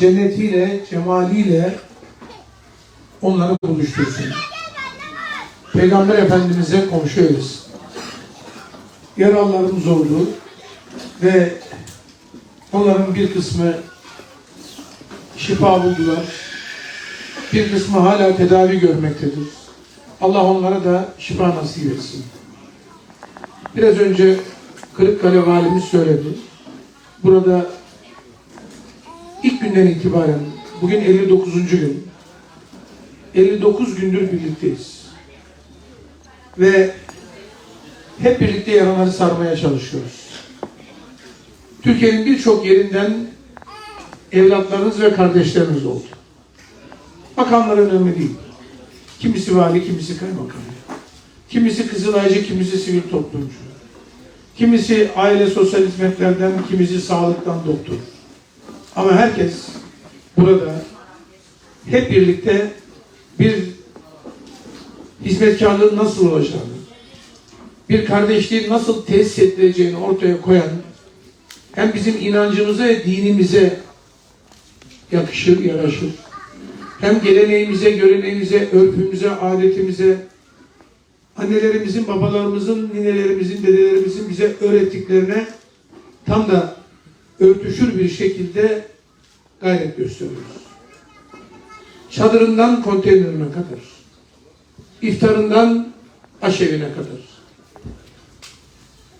cennetiyle, cemaliyle onları buluştursun. Peygamber Efendimiz'e komşu eylesin. Yaralılarımız oldu ve onların bir kısmı şifa buldular. Bir kısmı hala tedavi görmektedir. Allah onlara da şifa nasip etsin. Biraz önce Kırıkkale valimiz söyledi. Burada ilk günden itibaren bugün 59. gün 59 gündür birlikteyiz. Ve hep birlikte yaraları sarmaya çalışıyoruz. Türkiye'nin birçok yerinden evlatlarınız ve kardeşleriniz oldu. Makamlar önemli değil. Kimisi vali, kimisi kaymakam. Kimisi Kızılaycı, kimisi sivil toplumcu. Kimisi aile sosyal hizmetlerden, kimisi sağlıktan doktor. Ama herkes burada hep birlikte bir hizmetkarlığın nasıl olacağını, bir kardeşliğin nasıl tesis edileceğini ortaya koyan hem bizim inancımıza ve dinimize yakışır, yaraşır. Hem geleneğimize, göreneğimize, örfümüze, adetimize, annelerimizin, babalarımızın, ninelerimizin, dedelerimizin bize öğrettiklerine tam da örtüşür bir şekilde gayret gösteriyoruz. Çadırından konteynerine kadar, iftarından aşevine kadar,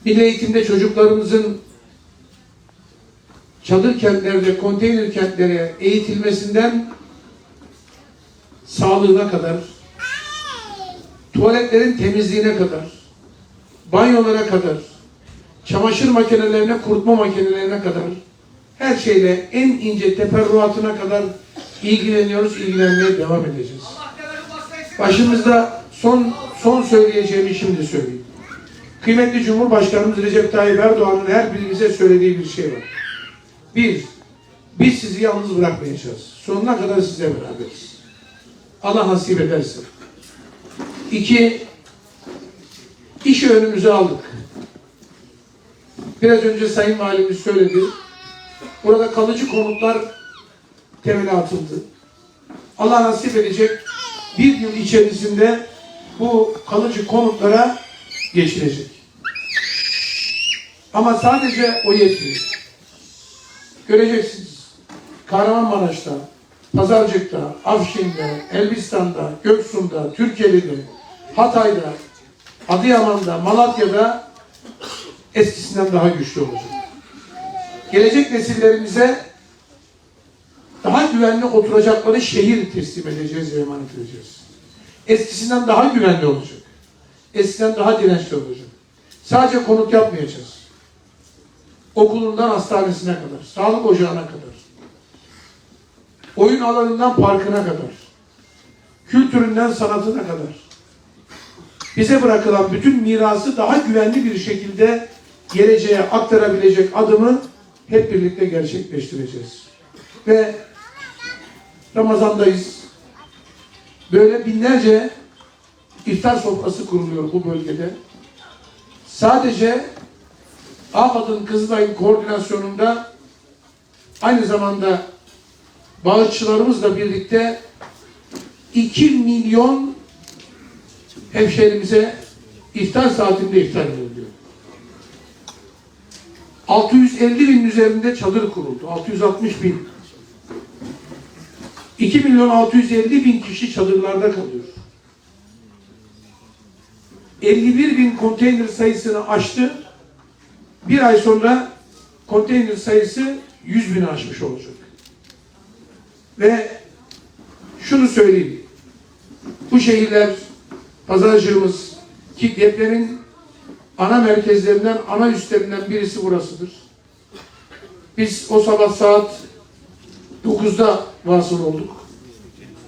milli eğitimde çocuklarımızın çadır kentlerde, konteyner kentlere eğitilmesinden sağlığına kadar, tuvaletlerin temizliğine kadar, banyolara kadar, çamaşır makinelerine, kurutma makinelerine kadar, her şeyle en ince teferruatına kadar ilgileniyoruz, ilgilenmeye devam edeceğiz. Başımızda son son söyleyeceğimi şimdi söyleyeyim. Kıymetli Cumhurbaşkanımız Recep Tayyip Erdoğan'ın her birimize söylediği bir şey var. Bir, biz sizi yalnız bırakmayacağız. Sonuna kadar size beraberiz. Allah nasip ederse. İki, işi önümüze aldık. Biraz önce Sayın Valimiz söyledi. Burada kalıcı konutlar temeli atıldı. Allah nasip edecek bir yıl içerisinde bu kalıcı konutlara geçilecek. Ama sadece o yetmiyor. Göreceksiniz. Kahramanmaraş'ta, Pazarcık'ta, Afşin'de, Elbistan'da, Göksu'nda, Türkiye'de, Hatay'da, Adıyaman'da, Malatya'da eskisinden daha güçlü olacak. Gelecek nesillerimize daha güvenli oturacakları şehir teslim edeceğiz ve emanet edeceğiz. Eskisinden daha güvenli olacak. Eskiden daha dirençli olacak. Sadece konut yapmayacağız. Okulundan hastanesine kadar, sağlık ocağına kadar, oyun alanından parkına kadar, kültüründen sanatına kadar, bize bırakılan bütün mirası daha güvenli bir şekilde geleceğe aktarabilecek adımı hep birlikte gerçekleştireceğiz. Ve Ramazan'dayız. Böyle binlerce iftar sofrası kuruluyor bu bölgede. Sadece AFAD'ın Kızılay'ın koordinasyonunda aynı zamanda bağışçılarımızla birlikte 2 milyon hemşehrimize iftar saatinde iftar veriliyor. 650 bin üzerinde çadır kuruldu. 660 bin. 2 milyon 650 bin kişi çadırlarda kalıyor. 51 bin konteyner sayısını aştı. Bir ay sonra konteyner sayısı 100 bini aşmış olacak. Ve şunu söyleyeyim. Bu şehirler pazarcığımız ki depremin ana merkezlerinden, ana üstlerinden birisi burasıdır. Biz o sabah saat 9'da vasıl olduk.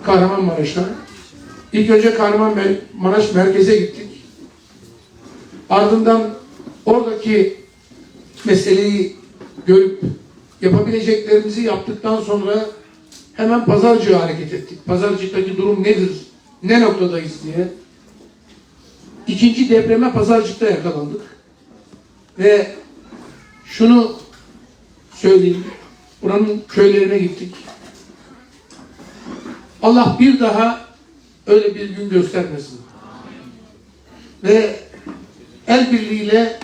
Kahramanmaraş'a. İlk önce Kahramanmaraş merkeze gittik. Ardından oradaki meseleyi görüp yapabileceklerimizi yaptıktan sonra hemen pazarcığa hareket ettik. Pazarcıktaki durum nedir? Ne noktadayız diye. İkinci depreme pazarcıkta yakalandık. Ve şunu söyleyeyim. Buranın köylerine gittik. Allah bir daha öyle bir gün göstermesin. Ve el birliğiyle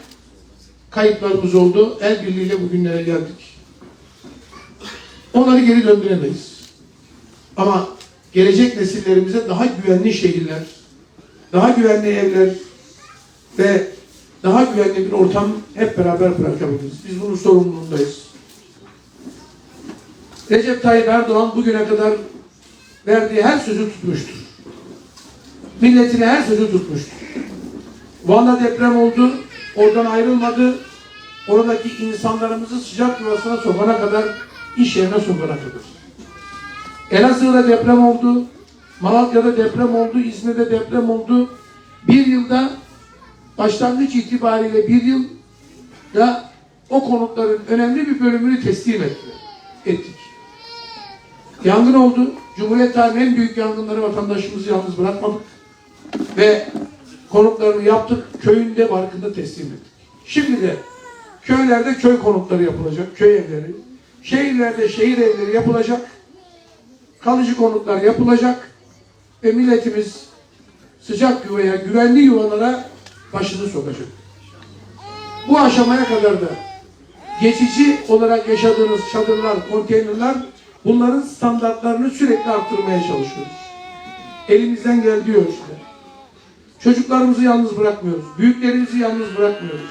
kayıplarımız oldu. El birliğiyle bugünlere geldik. Onları geri döndüremeyiz. Ama gelecek nesillerimize daha güvenli şehirler, daha güvenli evler ve daha güvenli bir ortam hep beraber bırakabiliriz. Biz bunun sorumluluğundayız. Recep Tayyip Erdoğan bugüne kadar verdiği her sözü tutmuştur. Milletine her sözü tutmuştur. Van'da deprem oldu, oradan ayrılmadı. Oradaki insanlarımızı sıcak yuvasına sokana kadar, iş yerine sokana kadar. Elazığ'da deprem oldu, Malatya'da deprem oldu, İzmir'de deprem oldu. Bir yılda başlangıç itibariyle bir yılda o konutların önemli bir bölümünü teslim ettiler. ettik. Yangın oldu. Cumhuriyet tarihinin en büyük yangınları vatandaşımızı yalnız bırakmadık. Ve konutlarını yaptık. Köyünde barkında teslim ettik. Şimdi de köylerde köy konutları yapılacak. Köy evleri. Şehirlerde şehir evleri yapılacak. Kalıcı konutlar yapılacak. Ve milletimiz sıcak yuvaya, güvenli yuvalara başını sokacak. Bu aşamaya kadar da geçici olarak yaşadığınız çadırlar, konteynerler bunların standartlarını sürekli arttırmaya çalışıyoruz. Elimizden geldiği ölçüde. Çocuklarımızı yalnız bırakmıyoruz. Büyüklerimizi yalnız bırakmıyoruz.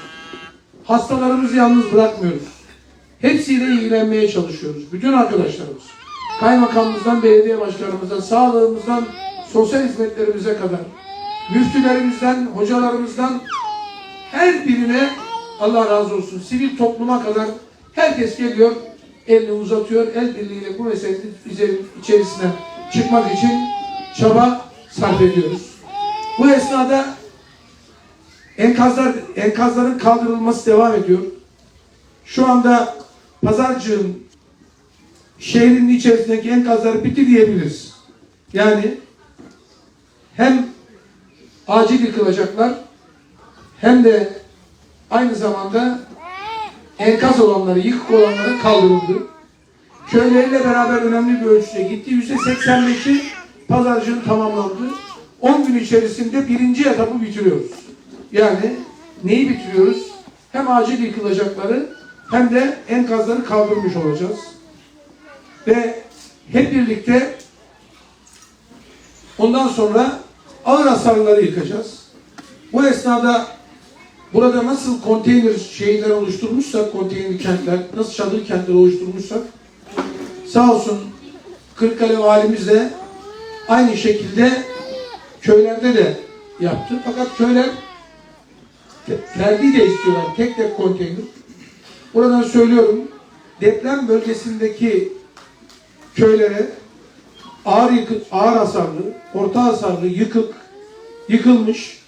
Hastalarımızı yalnız bırakmıyoruz. Hepsiyle ilgilenmeye çalışıyoruz. Bütün arkadaşlarımız. Kaymakamımızdan, belediye başkanımızdan, sağlığımızdan, sosyal hizmetlerimize kadar. Müftülerimizden, hocalarımızdan her birine Allah razı olsun. Sivil topluma kadar herkes geliyor, elini uzatıyor, el birliğiyle bu meselenin içerisine çıkmak için çaba sarf ediyoruz. Bu esnada enkazlar, enkazların kaldırılması devam ediyor. Şu anda Pazarcığın şehrinin içerisindeki enkazları bitti diyebiliriz. Yani hem acil yıkılacaklar hem de aynı zamanda enkaz olanları, yıkık olanları kaldırıldı. Köyleriyle beraber önemli bir ölçüde gitti. Yüzde 85'i pazarcının tamamlandı. 10 gün içerisinde birinci etapı bitiriyoruz. Yani neyi bitiriyoruz? Hem acil yıkılacakları hem de enkazları kaldırmış olacağız. Ve hep birlikte ondan sonra ağır hasarları yıkacağız. Bu esnada burada nasıl konteyner şehirler oluşturmuşsak, konteyner kentler, nasıl çadır kentler oluşturmuşsak sağ olsun Kırıkkale valimiz de aynı şekilde köylerde de yaptı. Fakat köyler ferdi de istiyorlar. Tek tek konteyner. Buradan söylüyorum. Deprem bölgesindeki köylere ağır yıkık, ağır hasarlı, orta hasarlı, yıkık, yıkılmış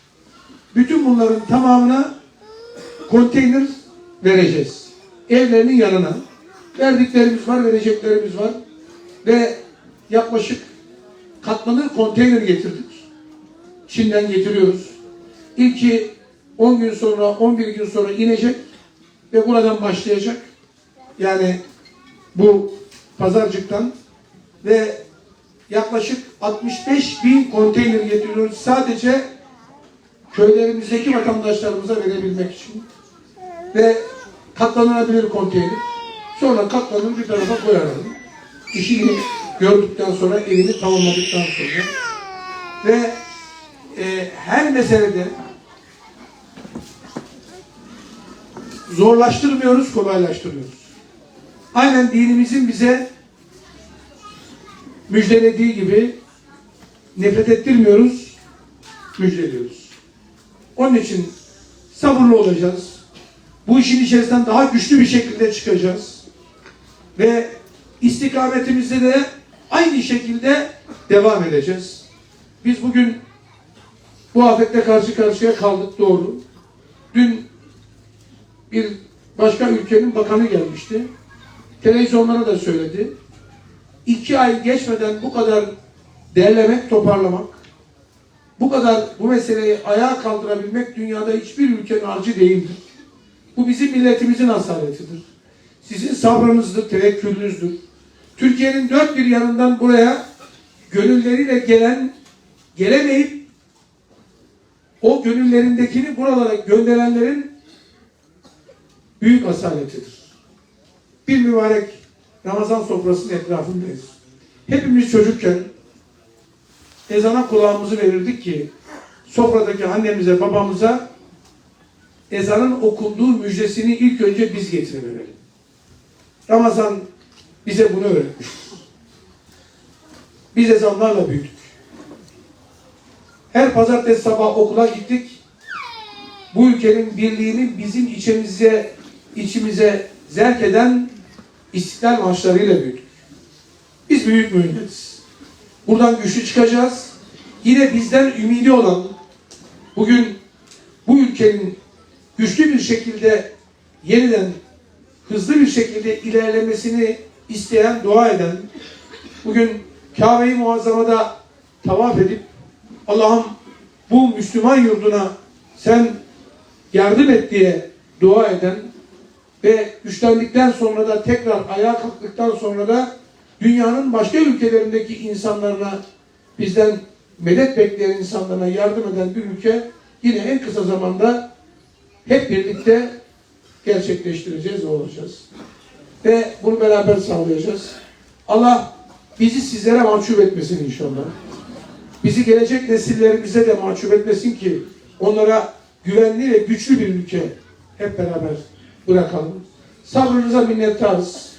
bütün bunların tamamına konteyner vereceğiz. Evlerinin yanına. Verdiklerimiz var, vereceklerimiz var. Ve yaklaşık katlanır konteyner getirdik. Çin'den getiriyoruz. İlki 10 gün sonra, 11 gün sonra inecek ve buradan başlayacak. Yani bu pazarcıktan ve yaklaşık 65 bin konteyner getiriyoruz sadece köylerimizdeki vatandaşlarımıza verebilmek için. Ve katlanabilir konteyner. Sonra katlanır bir tarafa koyarım. İşini gördükten sonra, evini tamamladıktan sonra. Ve e, her meselede zorlaştırmıyoruz, kolaylaştırıyoruz. Aynen dinimizin bize müjdelediği gibi nefret ettirmiyoruz, müjdeliyoruz. Onun için sabırlı olacağız. Bu işin içerisinden daha güçlü bir şekilde çıkacağız. Ve istikametimizde de aynı şekilde devam edeceğiz. Biz bugün bu afetle karşı karşıya kaldık doğru. Dün bir başka ülkenin bakanı gelmişti. Televizyonlara da söyledi. İki ay geçmeden bu kadar derlemek, toparlamak, bu kadar bu meseleyi ayağa kaldırabilmek dünyada hiçbir ülkenin harcı değildir. Bu bizim milletimizin hasaretidir. Sizin sabrınızdır, tevekkülünüzdür. Türkiye'nin dört bir yanından buraya gönülleriyle gelen, gelemeyip o gönüllerindekini buralara gönderenlerin büyük asaletidir. Bir mübarek Ramazan sofrasının etrafındayız. Hepimiz çocukken ezana kulağımızı verirdik ki sofradaki annemize, babamıza ezanın okunduğu müjdesini ilk önce biz getirelim. Ramazan bize bunu öğretmiştir. Biz ezanlarla büyüdük. Her pazartesi sabah okula gittik. Bu ülkenin birliğini bizim içimize içimize zerk eden istiklal marşlarıyla büyüdük. Biz büyük mühimletiz. Buradan güçlü çıkacağız. Yine bizden ümidi olan bugün bu ülkenin güçlü bir şekilde yeniden hızlı bir şekilde ilerlemesini isteyen, dua eden, bugün Kabe-i Muazzama'da tavaf edip Allah'ım bu Müslüman yurduna sen yardım et diye dua eden ve güçlendikten sonra da tekrar ayağa kalktıktan sonra da dünyanın başka ülkelerindeki insanlarına bizden medet bekleyen insanlarına yardım eden bir ülke yine en kısa zamanda hep birlikte gerçekleştireceğiz, olacağız. Ve bunu beraber sağlayacağız. Allah bizi sizlere mahcup etmesin inşallah. Bizi gelecek nesillerimize de mahcup etmesin ki onlara güvenli ve güçlü bir ülke hep beraber bırakalım. Sabrınıza minnettarız.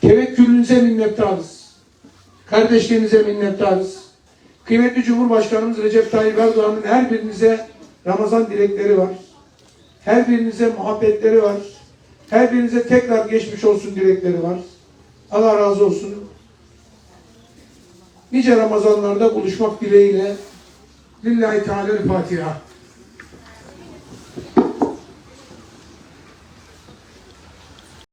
Tevekkülünüze minnettarız. Kardeşliğinize minnettarız. Kıymetli Cumhurbaşkanımız Recep Tayyip Erdoğan'ın her birinize Ramazan dilekleri var. Her birinize muhabbetleri var. Her birinize tekrar geçmiş olsun dilekleri var. Allah razı olsun. Nice Ramazanlarda buluşmak dileğiyle Lillahi Teala'l Fatiha.